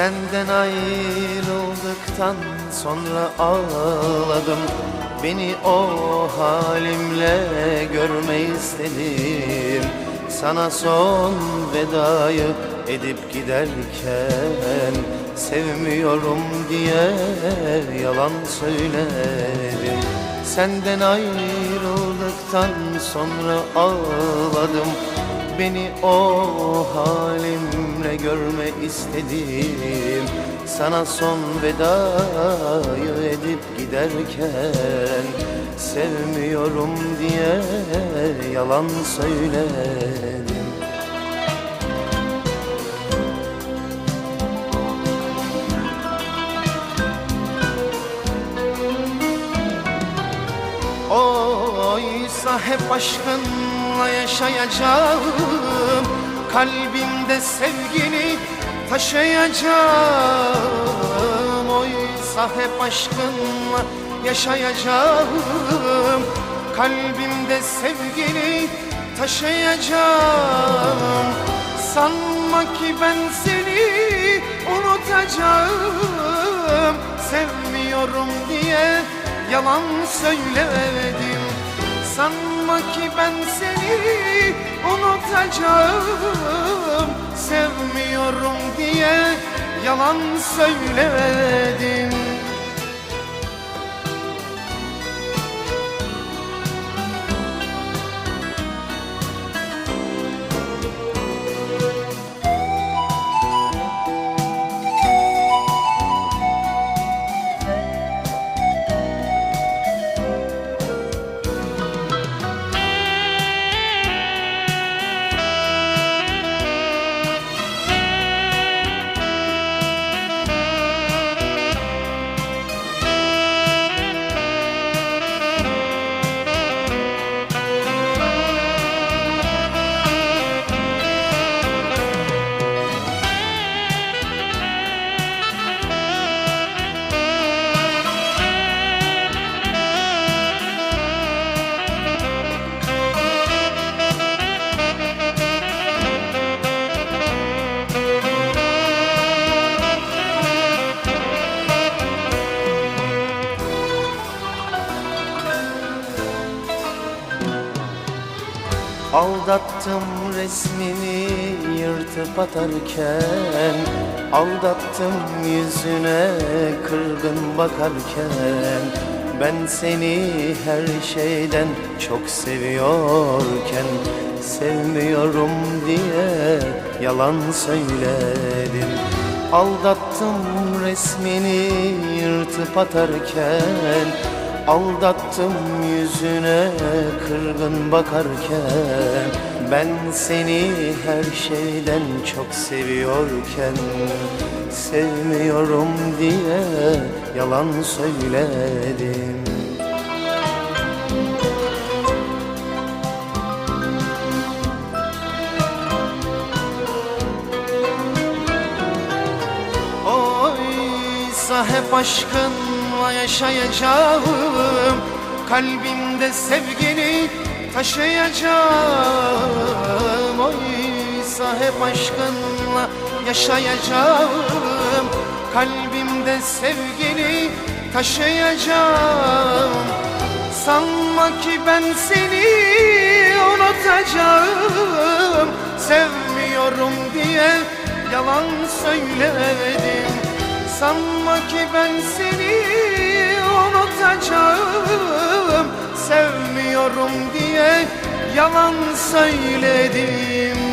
Senden ayrıldıktan sonra ağladım. Beni o halimle görme istedim. Sana son vedayı edip giderken Sevmiyorum diye yalan söyledim. Senden ayrıldıktan sonra ağladım. Beni o halimle görme istedim. Sana son vedayı edip giderken Sevmiyorum diye yalan söyledim. Oysa hep aşkınla yaşayacağım Kalbimde sevgini taşıyacağım. Oysa hep aşkınla yaşayacağım. Kalbimde sevgini taşıyacağım. Sanma ki ben seni unutacağım. Sevmiyorum diye yalan söyledim. Sanma ki ben seni unutacağım. Sevmiyorum diye yalan söyledim Aldattım resmini yırtıp atarken Aldattım yüzüne kırgın bakarken Ben seni her şeyden çok seviyorken Sevmiyorum diye yalan söyledim Aldattım resmini yırtıp atarken Aldattım yüzüne kırgın bakarken Ben seni her şeyden çok seviyorken Sevmiyorum diye yalan söyledim. Oysa hep yaşayacağım. Kalbimde sevgini taşıyacağım. Oysa hep aşkınla yaşayacağım. Kalbimde sevgini taşıyacağım. Sanma ki ben seni unutacağım. Sevmiyorum diye yalan söyledim Sanma ki ben seni unutacağım. Sevmiyorum diye yalan söyledim